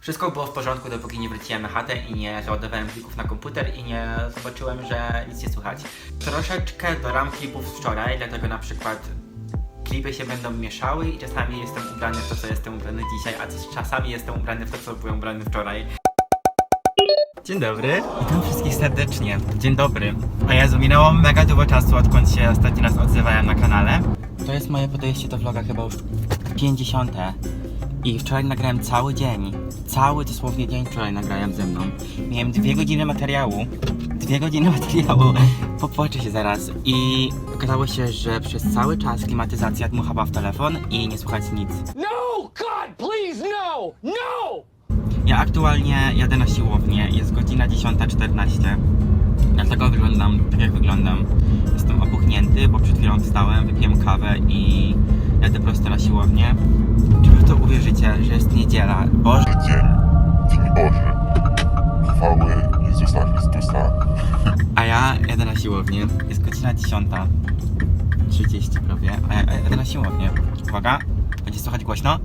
Wszystko było w porządku, dopóki nie wróciłem na chatę i nie załadowałem plików na komputer i nie zobaczyłem, że nic nie słychać. Troszeczkę doram klipów z wczoraj, dlatego na przykład klipy się będą mieszały i czasami jestem ubrany w to, co jestem ubrany dzisiaj, a czasami jestem ubrany w to, co byłem ubrany wczoraj. Dzień dobry. Witam wszystkich serdecznie. Dzień dobry. A ja minęło mega dużo czasu, odkąd się ostatni raz odzywałem na kanale. To jest moje podejście do vloga chyba już 50. I wczoraj nagrałem cały dzień. Cały dosłownie dzień wczoraj nagrałem ze mną. Miałem dwie godziny materiału. Dwie godziny materiału. Popłaczę się zaraz. I okazało się, że przez cały czas klimatyzacja dmuchała w telefon i nie słychać nic. No! God, please, no! No! Ja aktualnie jadę na siłownię, jest godzina 10.14. Dlatego wyglądam tak jak wyglądam. Jestem opuchnięty, bo przed chwilą wstałem, wypiłem kawę i jadę prosto na siłownię. Czy wy w to uwierzycie, że jest niedziela? Boże, dzień, Dzień Boży, chwały Jezusa Chrystusa. a ja jadę na siłownię. Jest godzina 10.30 prawie, a ja jadę na siłownię. Uwaga, będzie słuchać głośno.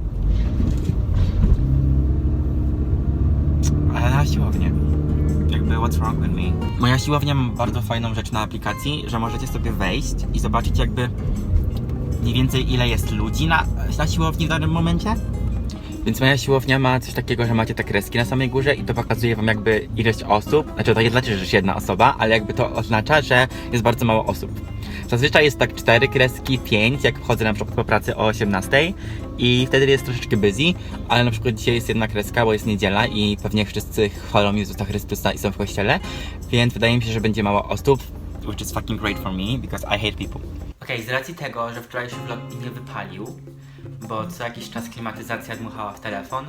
A ja na siłownię. Jakby what's wrong with me? Moja siłownia ma bardzo fajną rzecz na aplikacji, że możecie sobie wejść i zobaczyć jakby mniej więcej ile jest ludzi na, na siłowni w danym momencie. Więc moja siłownia ma coś takiego, że macie te kreski na samej górze i to pokazuje wam jakby ilość osób. Znaczy to nie znaczy, że jest jedna osoba, ale jakby to oznacza, że jest bardzo mało osób. Zazwyczaj jest tak 4 kreski, 5, jak wchodzę na przykład po pracy o 18 i wtedy jest troszeczkę busy, ale na przykład dzisiaj jest jedna kreska, bo jest niedziela i pewnie wszyscy chwalą Jezusa Chrystusa i są w kościele, więc wydaje mi się, że będzie mało osób, which is fucking great for me, because I hate people. Okej, z racji tego, że wczorajszy vlog nie wypalił, bo co jakiś czas klimatyzacja dmuchała w telefon,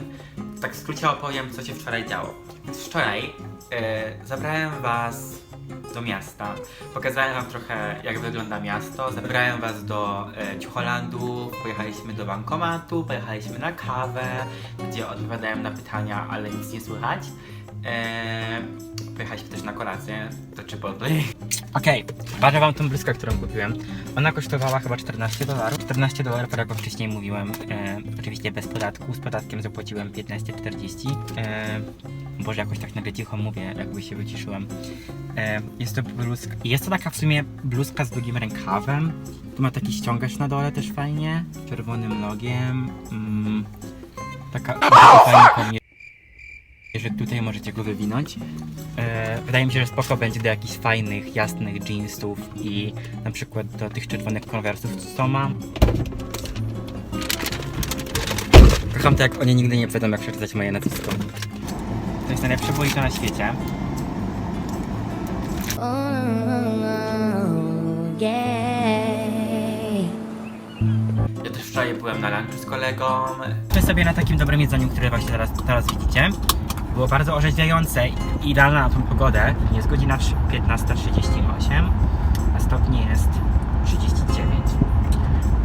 tak w skrócie opowiem, co się wczoraj działo. Więc wczoraj e, zabrałem was do miasta. Pokazałem wam trochę, jak wygląda miasto. Zabrałem was do e, Ciucholandu, pojechaliśmy do bankomatu, pojechaliśmy na kawę, gdzie odpowiadałem na pytania, ale nic nie słychać. E, pojechaliśmy też na kolację do Chipotle. Okej, okay. wam tą bluzkę, którą kupiłem. Ona kosztowała chyba 14 dolarów. 14 dolarów, tak jak wcześniej mówiłem, e, oczywiście bez podatku. Z podatkiem zapłaciłem 15,40. E, Boże, jakoś tak nagle cicho mówię, jakby się wyciszyłem. E, jest to bluzka. Jest to taka w sumie bluzka z długim rękawem. Tu ma taki ściągacz na dole też fajnie. Czerwonym logiem. Mm, taka fajna kombinacja że tutaj możecie go wywinąć. E, wydaje mi się, że spoko będzie do jakichś fajnych, jasnych jeansów i na przykład do tych czerwonych konwersów, co ma. Kocham to, jak oni nigdy nie wiedzą, jak przeczytać moje nazwisko. To jest najlepsze burrito na świecie. Oh. Ja też wczoraj byłem na lunchu z kolegą. My sobie na takim dobrym jedzeniu, które właśnie teraz, teraz widzicie. Było bardzo orzeźwiające i idealne na tą pogodę. Jest godzina 15.38, a stopni jest 39.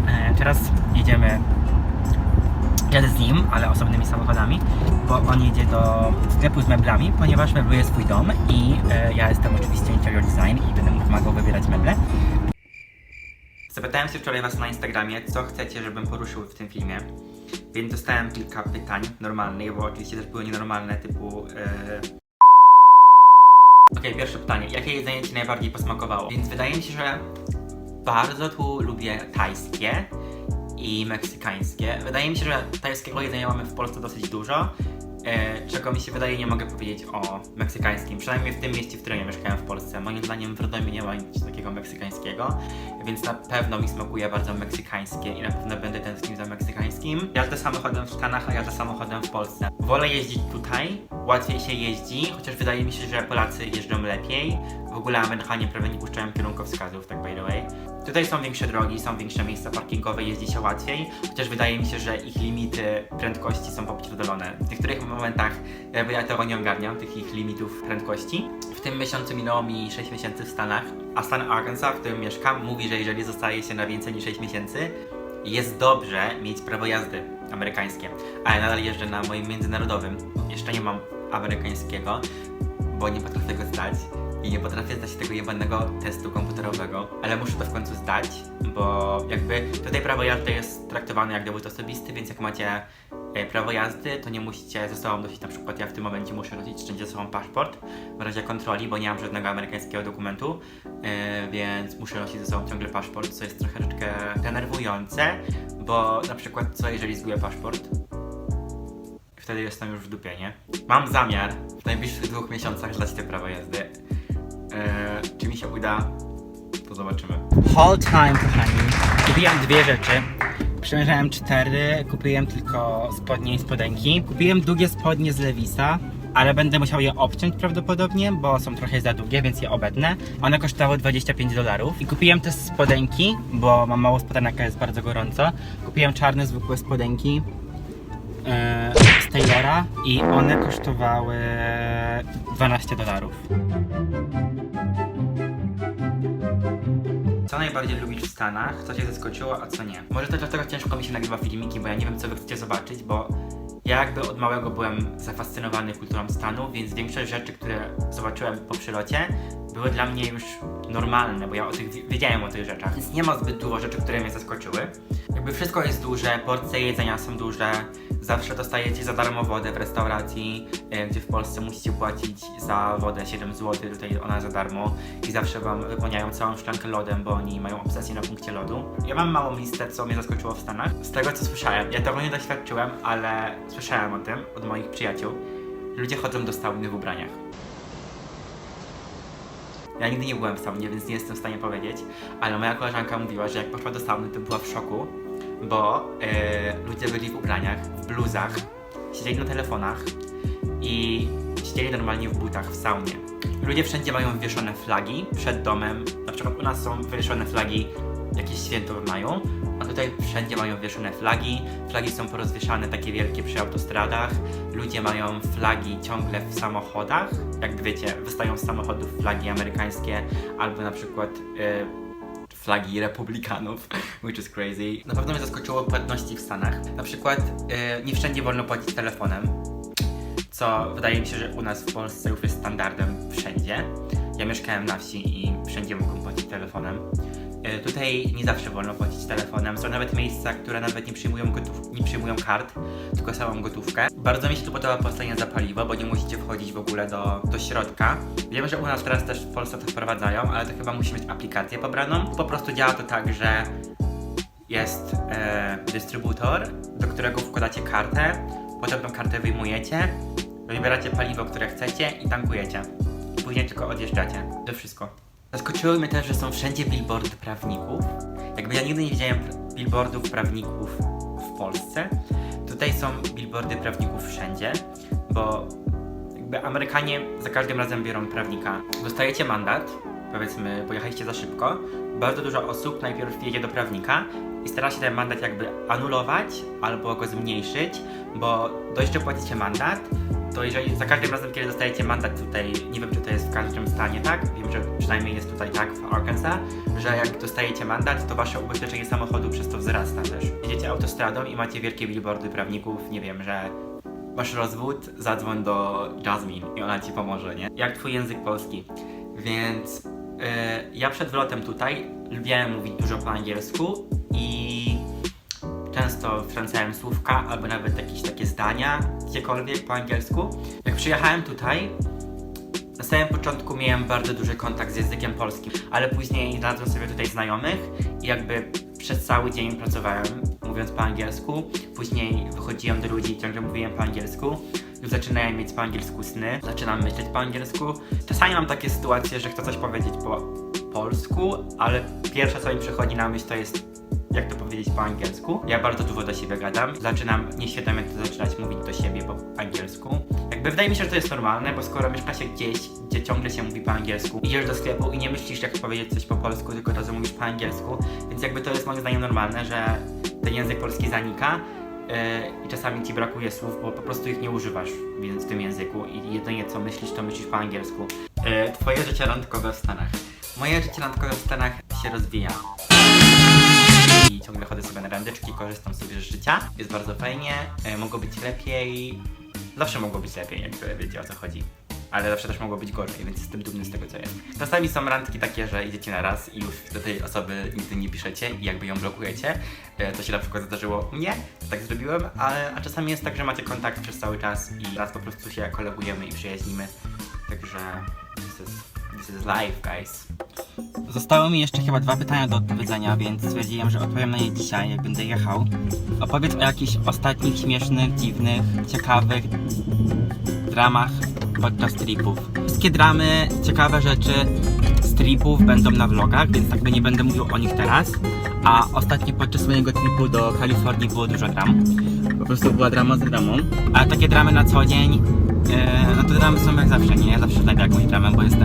E, teraz jedziemy jadę z nim, ale osobnymi samochodami, bo on jedzie do sklepu z meblami, ponieważ mebluje swój dom i e, ja jestem oczywiście interior design i będę mu pomagał wybierać meble. Zapytałem się wczoraj Was na Instagramie, co chcecie, żebym poruszył w tym filmie. Więc dostałem kilka pytań normalnych, bo oczywiście też były nienormalne, typu. E... Okej, pierwsze pytanie. Jakie jedzenie Ci najbardziej posmakowało? Więc wydaje mi się, że bardzo tu lubię tajskie i meksykańskie. Wydaje mi się, że tajskiego jedzenia mamy w Polsce dosyć dużo. E, czego mi się wydaje, nie mogę powiedzieć o meksykańskim. Przynajmniej w tym mieście, w którym ja mieszkałem w Polsce. Moim zdaniem w Radomiu nie ma nic takiego meksykańskiego, więc na pewno mi smakuje bardzo meksykańskie i na pewno będę tęsknił za meksykańskim. Jadę samochodem w Stanach, a jadę samochodem w Polsce. Wolę jeździć tutaj, łatwiej się jeździ, chociaż wydaje mi się, że Polacy jeżdżą lepiej. W ogóle Amerykanie prawie nie puszczają kierunkowskazów, tak by the way. Tutaj są większe drogi, są większe miejsca parkingowe, jeździ się łatwiej, chociaż wydaje mi się, że ich limity prędkości są popierdolone. W niektórych momentach jakby ja tego nie ogarniam, tych ich limitów prędkości. W tym miesiącu minęło mi 6 miesięcy w Stanach, a stan Arkansas, w którym mieszkam, mówi, że jeżeli zostaje się na więcej niż 6 miesięcy, jest dobrze mieć prawo jazdy amerykańskie. A ja nadal jeżdżę na moim międzynarodowym. Jeszcze nie mam amerykańskiego, bo nie potrafię go zdać i nie potrafię zdać tego jebanego testu komputerowego, ale muszę to w końcu zdać, bo jakby tutaj prawo jazdy jest traktowane jak dowód osobisty, więc jak macie e, prawo jazdy, to nie musicie ze sobą nosić, na przykład ja w tym momencie muszę nosić wszędzie ze sobą paszport w razie kontroli, bo nie mam żadnego amerykańskiego dokumentu, e, więc muszę nosić ze sobą ciągle paszport, co jest troszeczkę denerwujące, bo na przykład co jeżeli zgubię paszport? Wtedy jestem już w dupie, nie? Mam zamiar w najbliższych dwóch miesiącach zdać te prawo jazdy. E, czy mi się uda? To zobaczymy. Whole time, kochani. Kupiłem dwie rzeczy. Przymierzałem cztery, kupiłem tylko spodnie i spodenki. Kupiłem długie spodnie z Levisa, ale będę musiał je obciąć prawdopodobnie, bo są trochę za długie, więc je obetnę. One kosztowały 25 dolarów. I kupiłem też spodenki, bo mam mało spodenek, a jest bardzo gorąco. Kupiłem czarne, zwykłe spodenki e, z Taylora i one kosztowały 12 dolarów. Co najbardziej lubisz w Stanach? Co cię zaskoczyło, a co nie? Może to dlatego ciężko mi się nagrywa filmiki, bo ja nie wiem, co wy chcecie zobaczyć, bo ja jakby od małego byłem zafascynowany kulturą Stanów, więc większość rzeczy, które zobaczyłem po przylocie, były dla mnie już normalne, bo ja o tych wiedziałem o tych rzeczach. Więc nie ma zbyt dużo rzeczy, które mnie zaskoczyły. Jakby wszystko jest duże, porcje jedzenia są duże, zawsze dostajecie za darmo wodę w restauracji, e, gdzie w Polsce musicie płacić za wodę 7 zł, tutaj ona za darmo i zawsze wam wypełniają całą szklankę lodem, bo oni mają obsesję na punkcie lodu. Ja mam małą listę, co mnie zaskoczyło w Stanach. Z tego co słyszałem, ja tego nie doświadczyłem, ale słyszałem o tym od moich przyjaciół. Ludzie chodzą do sauny w ubraniach. Ja nigdy nie byłem w saunie, więc nie jestem w stanie powiedzieć, ale moja koleżanka mówiła, że jak poszła do sauny, to była w szoku, bo e, ludzie byli w ubraniach, w bluzach, siedzieli na telefonach i siedzieli normalnie w butach w saunie. Ludzie wszędzie mają wywieszone flagi przed domem, na przykład u nas są wywieszone flagi, jakieś święto mają, a tutaj wszędzie mają wieszone flagi. Flagi są porozwieszane takie wielkie przy autostradach. Ludzie mają flagi ciągle w samochodach. Jak wiecie, wystają z samochodów flagi amerykańskie albo na przykład e, flagi republikanów, which is crazy. Na pewno mnie zaskoczyło płatności w Stanach. Na przykład e, nie wszędzie wolno płacić telefonem, co wydaje mi się, że u nas w Polsce już jest standardem wszędzie. Ja mieszkałem na wsi i wszędzie mogłem płacić telefonem. Tutaj nie zawsze wolno płacić telefonem. Są nawet miejsca, które nawet nie przyjmują, gotów- nie przyjmują kart, tylko samą gotówkę. Bardzo mi się tu podoba płacenie za paliwo, bo nie musicie wchodzić w ogóle do, do środka. Wiem, że u nas teraz też w Polsce to wprowadzają, ale to chyba musi mieć aplikację pobraną. Po prostu działa to tak, że jest e, dystrybutor, do którego wkładacie kartę, potem tą kartę wyjmujecie, wybieracie paliwo, które chcecie i tankujecie. Później tylko odjeżdżacie. To wszystko. Zaskoczyło mnie też, że są wszędzie billboardy prawników. Jakby ja nigdy nie widziałem billboardów prawników w Polsce. Tutaj są billboardy prawników wszędzie, bo jakby Amerykanie za każdym razem biorą prawnika. Dostajecie mandat, powiedzmy, pojechaliście za szybko. Bardzo dużo osób najpierw jedzie do prawnika i stara się ten mandat jakby anulować albo go zmniejszyć, bo dość, że płacicie mandat, to jeżeli za każdym razem, kiedy dostajecie mandat tutaj, nie wiem czy to jest w każdym stanie tak, wiem, że przynajmniej jest tutaj tak w Arkansas, że jak dostajecie mandat, to wasze ubezpieczenie samochodu przez to wzrasta też. Jedziecie autostradą i macie wielkie billboardy prawników, nie wiem, że masz rozwód, zadzwoń do Jasmine i ona ci pomoże, nie? Jak twój język polski. Więc yy, ja przed wlotem tutaj lubiłem mówić dużo po angielsku i często wtrącałem słówka albo nawet jakieś takie zdania gdziekolwiek po angielsku. Jak przyjechałem tutaj, na samym początku miałem bardzo duży kontakt z językiem polskim, ale później znalazłem sobie tutaj znajomych i jakby przez cały dzień pracowałem mówiąc po angielsku. Później wychodziłem do ludzi i ciągle mówiłem po angielsku. Już zaczynałem mieć po angielsku sny, zaczynam myśleć po angielsku. Czasami mam takie sytuacje, że chcę coś powiedzieć po polsku, ale pierwsze co mi przychodzi na myśl to jest jak to powiedzieć po angielsku. Ja bardzo dużo do siebie gadam. Zaczynam nieświadomie to zaczynać mówić do siebie po angielsku. Jakby wydaje mi się, że to jest normalne, bo skoro mieszka się gdzieś, gdzie ciągle się mówi po angielsku, idziesz do sklepu i nie myślisz jak powiedzieć coś po polsku, tylko od razu mówisz po angielsku, więc jakby to jest moim zdaniem normalne, że ten język polski zanika yy, i czasami ci brakuje słów, bo po prostu ich nie używasz w tym języku i jedynie co myślisz, to myślisz po angielsku. Yy, twoje życie randkowe w Stanach. Moje życie randkowe w Stanach się rozwija korzystam sobie z życia. Jest bardzo fajnie, e, mogło być lepiej. Zawsze mogło być lepiej, jakby wiecie o co chodzi. ale zawsze też mogło być gorzej, więc jestem dumny z tego, co jest. Czasami są randki takie, że idziecie na raz i już do tej osoby nigdy nie piszecie i jakby ją blokujecie. E, To się na przykład zdarzyło mnie, tak zrobiłem, ale, a czasami jest tak, że macie kontakt przez cały czas i raz po prostu się kolegujemy i przyjaźnimy. Także this is, this is life, guys. Zostały mi jeszcze chyba dwa pytania do odpowiedzenia, więc stwierdziłem, że odpowiem na nie dzisiaj, jak będę jechał. Opowiedz o jakichś ostatnich śmiesznych, dziwnych, ciekawych dramach podczas tripów. Wszystkie dramy, ciekawe rzeczy z tripów będą na vlogach, więc jakby nie będę mówił o nich teraz. A ostatnio podczas mojego tripu do Kalifornii było dużo dram. Po prostu była drama za dramą. A takie dramy na co dzień, e, no to dramy są jak zawsze, nie? Ja zawsze znajdę jakąś dramę, bo jestem,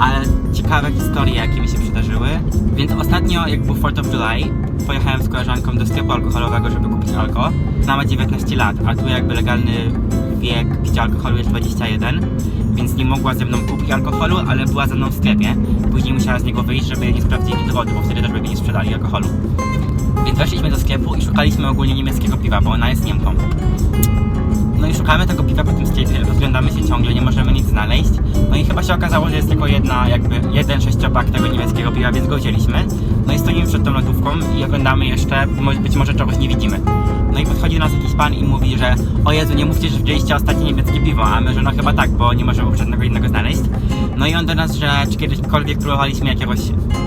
Ale ciekawe historie, jakie mi się przydarzyły. Więc ostatnio, jak był 4th of July, pojechałem z koleżanką do sklepu alkoholowego, żeby kupić alko. Ona ma 19 lat, a tu jakby legalny wiek picia alkoholu jest 21, więc nie mogła ze mną kupić alkoholu, ale była ze mną w sklepie. Później musiała z niego wyjść, żeby nie sprawdzili dowodu, bo wtedy też by nie sprzedali alkoholu. Więc weszliśmy do sklepu i szukaliśmy ogólnie niemieckiego piwa, bo ona jest Niemką. I szukamy tego piwa po tym sklepie, rozglądamy się ciągle, nie możemy nic znaleźć. No i chyba się okazało, że jest tylko jedna, jakby jeden sześciopak tego niemieckiego piwa, więc go wzięliśmy. No i stoimy przed tą lodówką i oglądamy jeszcze, być może czegoś nie widzimy. No i podchodzi do nas jakiś pan i mówi, że o Jezu, nie mówcie, że wzięliście ostatnie niemieckie piwo, a my, że no chyba tak, bo nie możemy żadnego innego znaleźć. No i on do nas, że czy kiedyśkolwiek próbowaliśmy jakiegoś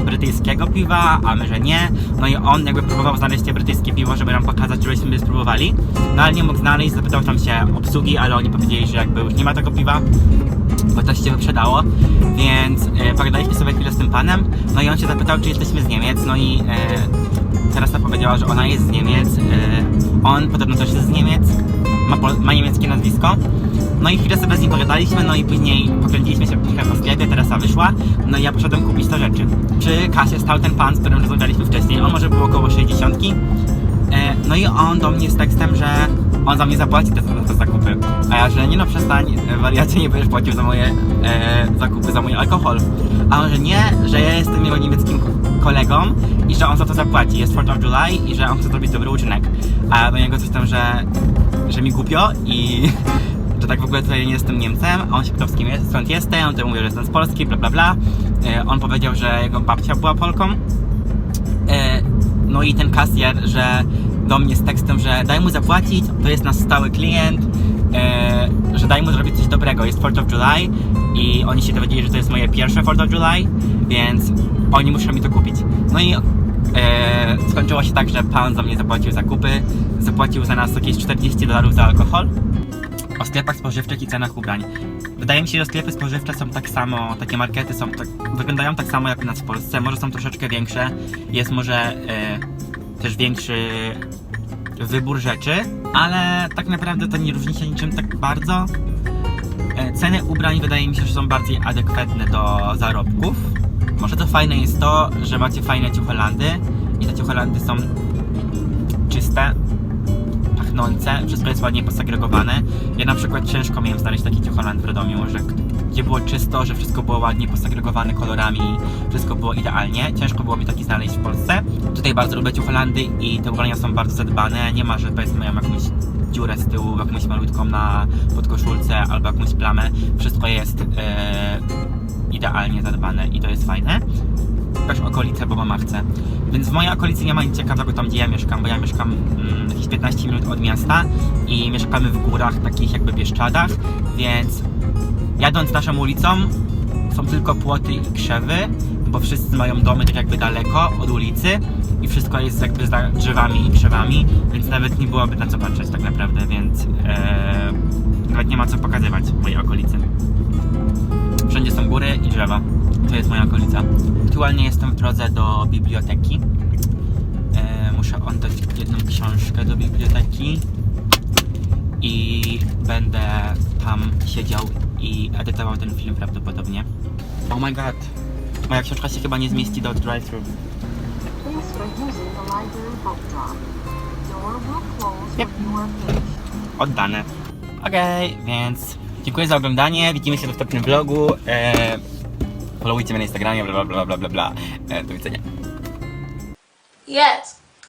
brytyjskiego piwa, a my, że nie. No i on jakby próbował znaleźć te brytyjskie piwo, żeby nam pokazać, żebyśmy spróbowali. No ale nie mógł znaleźć, zapytał tam się obsługi, ale oni powiedzieli, że jakby już nie ma tego piwa, bo coś się wyprzedało, więc e, pogadaliśmy sobie chwilę z tym panem, no i on się zapytał, czy jesteśmy z Niemiec, no i e, teraz ta powiedziała, że ona jest z Niemiec, e, on podobno też jest z Niemiec, ma, ma niemieckie nazwisko, no i chwilę sobie z nim pogadaliśmy, no i później pokręciliśmy się trochę po sklepie, Teresa wyszła, no i ja poszedłem kupić te rzeczy. Przy kasie stał ten pan, z którym rozmawialiśmy wcześniej, on może był około 60, E, No i on do mnie z tekstem, że on za mnie zapłaci te, te zakupy. A ja, że nie no przestań, e, wariacie, nie będziesz płacił za moje e, zakupy, za mój alkohol. A on, że nie, że ja jestem jego niemieckim ko- kolegą i że on za to zapłaci. Jest 4th of July i że on chce zrobić dobry uczynek. A do niego coś tam, że, że mi głupio i że tak w ogóle tutaj nie jestem Niemcem. A on się pytał, z kim jest, skąd jestem, on to mówił, że jestem z Polski, bla bla bla. E, on powiedział, że jego babcia była Polką. E, no i ten kasjer, że do mnie z tekstem, że daj mu zapłacić, to jest nasz stały klient, e, że daj mu zrobić coś dobrego. Jest 4th of July i oni się dowiedzieli, że to jest moje pierwsze 4th of July, więc oni muszą mi to kupić. No i e, skończyło się tak, że pan za mnie zapłacił zakupy, zapłacił za nas jakieś 40 dolarów za alkohol. O sklepach spożywczych i cenach ubrań. Wydaje mi się, że sklepy spożywcze są tak samo, takie markety są tak, wyglądają tak samo jak u nas w Polsce, może są troszeczkę większe, jest może e, też większy wybór rzeczy, ale tak naprawdę to nie różni się niczym tak bardzo. E, ceny ubrań wydaje mi się, że są bardziej adekwatne do zarobków. Może to fajne jest to, że macie fajne ciucholandy i te ciucholandy są czyste, pachnące, wszystko jest ładnie posegregowane. Ja na przykład ciężko miałem znaleźć taki ciucholand w Radomiu, że gdzie było czysto, że wszystko było ładnie posegregowane kolorami, wszystko było idealnie. Ciężko było mi taki znaleźć w Polsce. Tutaj bardzo lubię ciucholandy i te ubrania są bardzo zadbane. Nie ma, że powiedzmy mają jakąś dziurę z tyłu, jakąś malutką na podkoszulce albo jakąś plamę. Wszystko jest e, idealnie zadbane i to jest fajne też okolice, bo mama chce. Więc w mojej okolicy nie ma nic ciekawego tam, gdzie ja mieszkam, bo ja mieszkam mm, jakieś 15 minut od miasta i mieszkamy w górach, takich jakby Bieszczadach, więc jadąc naszą ulicą są tylko płoty i krzewy, bo wszyscy mają domy tak jakby daleko od ulicy i wszystko jest jakby za drzewami i krzewami, więc nawet nie byłoby na co patrzeć tak naprawdę, więc e, nawet nie ma co pokazywać mojej okolicy. Wszędzie są góry i drzewa. To jest moja okolica. Aktualnie jestem w drodze do biblioteki. E, muszę oddać jedną książkę do biblioteki i będę tam siedział i edytował ten film prawdopodobnie. Oh my god. Moja książka się chyba nie zmieści do drive-thru. Yep. Oddane. Okej, więc dziękuję za oglądanie. Widzimy się w następnym vlogu. E, followujcie mnie na Instagramie, bla bla bla bla bla bla. E, do widzenia. Yes.